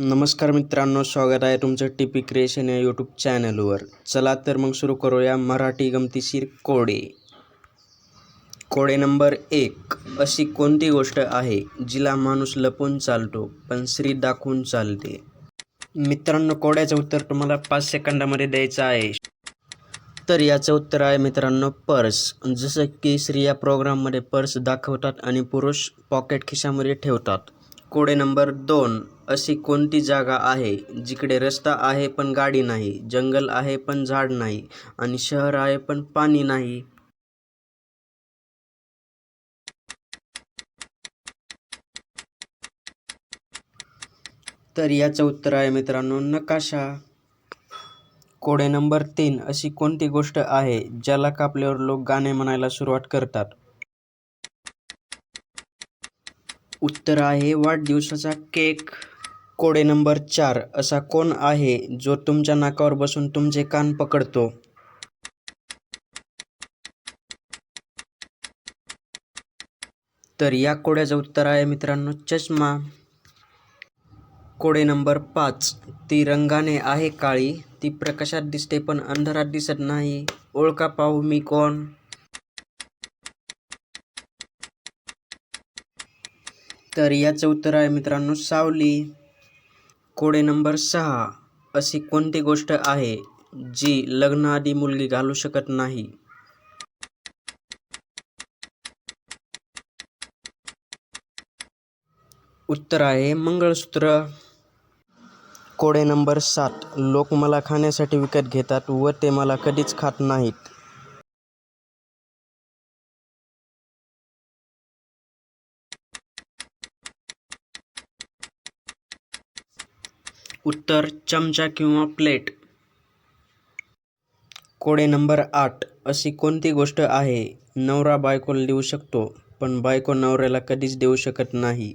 नमस्कार मित्रांनो स्वागत आहे तुमचं टी पी क्रिएशन या यूट्यूब चॅनलवर. चला तर मग सुरू करूया मराठी गमतीशीर कोडे. कोडे नंबर एक. अशी कोणती गोष्ट आहे जिला माणूस लपून चालतो पण स्त्री दाखवून चालते? मित्रांनो कोड्याचं उत्तर तुम्हाला पाच सेकंदामध्ये द्यायचं आहे. तर याचं उत्तर आहे मित्रांनो पर्स. जसं की स्त्रिया प्रोग्राममध्ये पर्स दाखवतात आणि पुरुष पॉकेट खिशामध्ये ठेवतात. कोडे नंबर दोन. अशी कोणती जागा आहे जिकडे रस्ता आहे पण गाडी नाही जंगल आहे पण झाड नाही आणि शहर आहे पण पाणी नाही? तर याचं उत्तर आहे मित्रांनो नकाशा. कोडे नंबर तीन. अशी कोणती गोष्ट आहे ज्याला कापल्यावर लोक गाणे म्हणायला सुरुवात करतात? उत्तर आहे वाढदिवसाचा केक. कोडे नंबर चार असा कोण आहे जो तुमच्या नाकावर बसून तुमचे कान पकडतो? तर या कोड्याचं उत्तर आहे मित्रांनो चष्मा. कोडे नंबर पाच. ती रंगाने आहे काळी. ती प्रकाशात दिसते पण अंधारात दिसत नाही. ओळखा पाहू मी कोण? तर याचं उत्तर आहे मित्रांनो सावली. कोडे नंबर सहा. अशी कोणती गोष्ट आहे जी लग्नाआधी मुलगी घालू शकत नाही? उत्तर आहे मंगळसूत्र. कोडे नंबर सात. लोक मला खाण्यासाठी विकत घेतात व ते मला कधीच खात नाहीत. उत्तर चमचा किंवा प्लेट. कोडे नंबर आठ. अशी कोणती गोष्ट आहे? नवरा बायकोला देऊ शकतो पण बायको नवऱ्याला कधीच देऊ शकत नाही.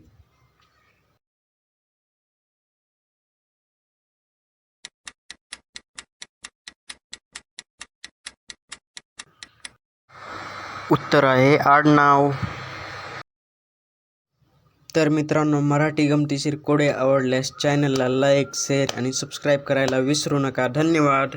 उत्तर आहे आडनाव. तर मित्रांनो मराठी गमतीशीर कोडे आवडल्यास चॅनलला लाईक शेअर आणि सबस्क्राईब करायला विसरू नका. धन्यवाद.